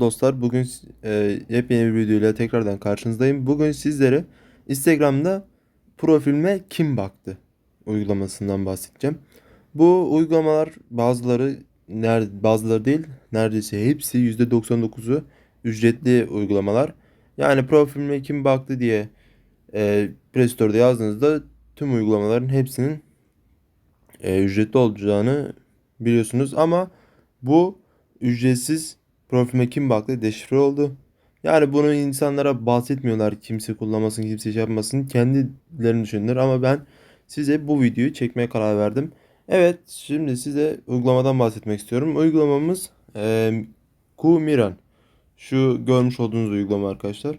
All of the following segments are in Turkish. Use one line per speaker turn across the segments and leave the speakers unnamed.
Dostlar bugün e, yepyeni bir videoyla tekrardan karşınızdayım. Bugün sizlere Instagram'da profilime kim baktı uygulamasından bahsedeceğim. Bu uygulamalar bazıları ner bazıları değil neredeyse hepsi %99'u ücretli uygulamalar. Yani profilime kim baktı diye e, Play Store'da yazdığınızda tüm uygulamaların hepsinin e, ücretli olacağını biliyorsunuz ama bu ücretsiz profilime kim baktı deşifre oldu. Yani bunu insanlara bahsetmiyorlar kimse kullanmasın kimse şey yapmasın kendilerini düşünürler ama ben size bu videoyu çekmeye karar verdim. Evet şimdi size uygulamadan bahsetmek istiyorum. Uygulamamız e, Kumiran. Şu görmüş olduğunuz uygulama arkadaşlar.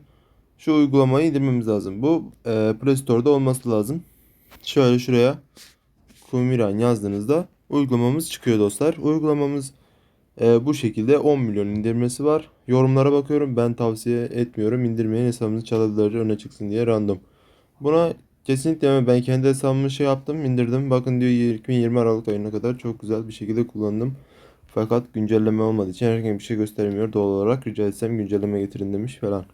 Şu uygulamayı indirmemiz lazım. Bu e, Play Store'da olması lazım. Şöyle şuraya Kumiran yazdığınızda uygulamamız çıkıyor dostlar. Uygulamamız e, bu şekilde 10 milyon indirmesi var. Yorumlara bakıyorum. Ben tavsiye etmiyorum. İndirmeyin hesabınızı çalabilir öne çıksın diye random. Buna kesinlikle ama ben kendi hesabımı şey yaptım indirdim. Bakın diyor 2020 Aralık ayına kadar çok güzel bir şekilde kullandım. Fakat güncelleme olmadığı için herhangi bir şey göstermiyor. Doğal olarak rica etsem güncelleme getirin demiş falan.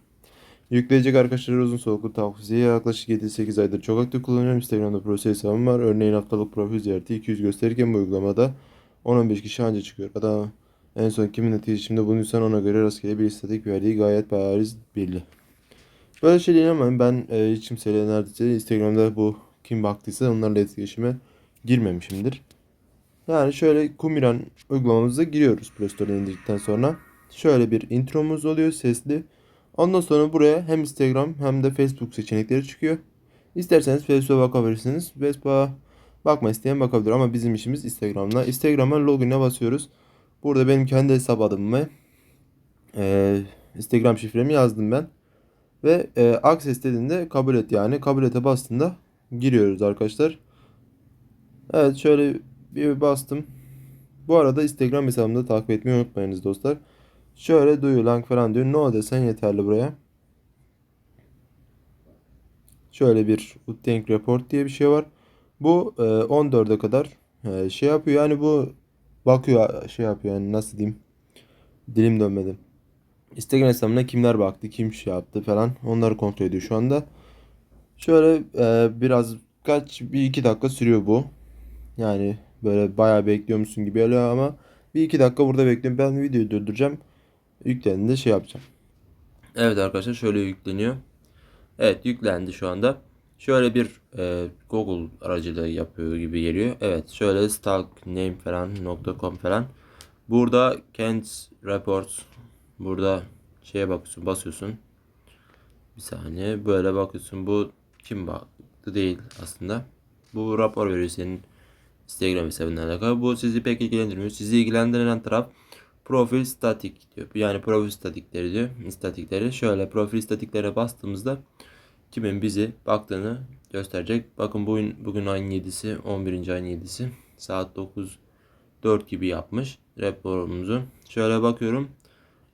Yükleyecek arkadaşlar uzun soluklu tavsiye yaklaşık 7-8 aydır çok aktif kullanıyorum. Instagram'da profil hesabım var. Örneğin haftalık profil ziyareti 200 gösterirken bu uygulamada 10-15 kişi anca çıkıyor. Hatta en son kimin iletişimde bulunursan ona göre rastgele bir istatik verdiği gayet bariz belli. Böyle şey değil ama ben e, hiç kimseyle neredeyse Instagram'da bu kim baktıysa onlarla etkileşime girmemişimdir. Yani şöyle Kumiran uygulamamıza giriyoruz Play Store'dan indirdikten sonra. Şöyle bir intromuz oluyor sesli. Ondan sonra buraya hem Instagram hem de Facebook seçenekleri çıkıyor. İsterseniz Facebook'a bakabilirsiniz. Facebook'a bakma isteyen bakabilir ama bizim işimiz Instagram'la. Instagram'a login'e basıyoruz. Burada benim kendi hesap adımı ve e, Instagram şifremi yazdım ben. Ve e, access dediğinde kabul et yani. Kabul ete bastığında giriyoruz arkadaşlar. Evet şöyle bir bastım. Bu arada Instagram hesabımda takip etmeyi unutmayınız dostlar. Şöyle like falan diyor. No desen yeterli buraya. Şöyle bir Utank Report diye bir şey var. Bu e, 14'e kadar e, şey yapıyor. Yani bu bakıyor şey yapıyor yani nasıl diyeyim. Dilim dönmedi. Instagram hesabına kimler baktı, kim şey yaptı falan onları kontrol ediyor şu anda. Şöyle e, biraz kaç bir iki dakika sürüyor bu. Yani böyle bayağı bekliyormuşsun gibi geliyor ama bir iki dakika burada bekliyorum. Ben videoyu durduracağım. Yüklendiğinde şey yapacağım. Evet arkadaşlar şöyle yükleniyor. Evet yüklendi şu anda. Şöyle bir e, Google aracılığı yapıyor gibi geliyor. Evet şöyle stalkname falan .com falan. Burada Kent Reports burada şeye bakıyorsun basıyorsun. Bir saniye böyle bakıyorsun bu kim baktı değil aslında. Bu rapor veriyor senin Instagram hesabından alakalı. Bu sizi pek ilgilendirmiyor. Sizi ilgilendiren taraf profil statik diyor. Yani profil statikleri diyor. İstatikleri. Şöyle profil statiklere bastığımızda kimin bizi baktığını gösterecek. Bakın bugün, bugün ayın 7'si 11. ayın 7'si saat 9 4 gibi yapmış raporumuzu. Şöyle bakıyorum.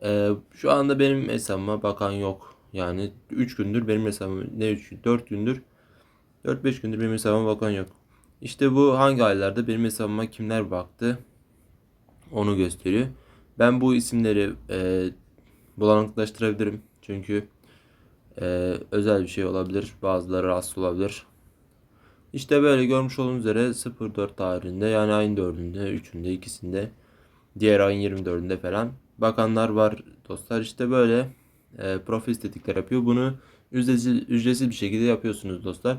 Ee, şu anda benim hesabıma bakan yok. Yani 3 gündür benim hesabıma ne 3 4 gündür 4-5 gündür benim hesabıma bakan yok. İşte bu hangi aylarda benim hesabıma kimler baktı onu gösteriyor. Ben bu isimleri e, bulanıklaştırabilirim. Çünkü e, özel bir şey olabilir. Bazıları rahatsız olabilir. İşte böyle görmüş olduğunuz üzere 04 tarihinde yani ayın 4'ünde, 3'ünde, ikisinde diğer ayın 24'ünde falan bakanlar var dostlar. İşte böyle e, profil estetikler yapıyor. Bunu ücretsiz, ücretsiz bir şekilde yapıyorsunuz dostlar.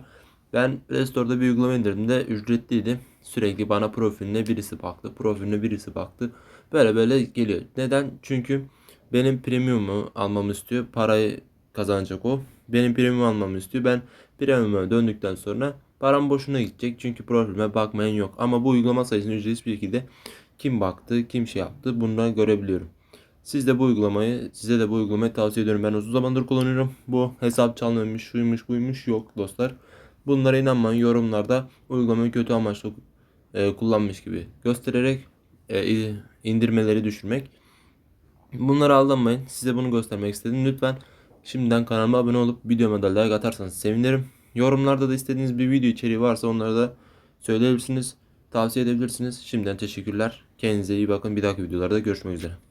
Ben Play Store'da bir uygulama indirdiğimde ücretliydi. Sürekli bana profiline birisi baktı, profiline birisi baktı. Böyle böyle geliyor. Neden? Çünkü benim premium'u almamı istiyor. Parayı kazanacak o. Benim premium almamı istiyor. Ben premium'a döndükten sonra param boşuna gidecek. Çünkü profilime bakmayan yok. Ama bu uygulama sayesinde ücretsiz bir şekilde kim baktı, kim şey yaptı bundan görebiliyorum. Siz de bu uygulamayı, size de bu uygulamayı tavsiye ediyorum. Ben uzun zamandır kullanıyorum. Bu hesap çalınmış, şuymuş, buymuş yok dostlar. Bunlara inanmayın. Yorumlarda uygulamayı kötü amaçlı e, kullanmış gibi göstererek e, indirmeleri düşürmek. Bunlara aldanmayın. Size bunu göstermek istedim. Lütfen şimdiden kanalıma abone olup videoma da like atarsanız sevinirim. Yorumlarda da istediğiniz bir video içeriği varsa onları da söyleyebilirsiniz. Tavsiye edebilirsiniz. Şimdiden teşekkürler. Kendinize iyi bakın. Bir dahaki videolarda görüşmek üzere.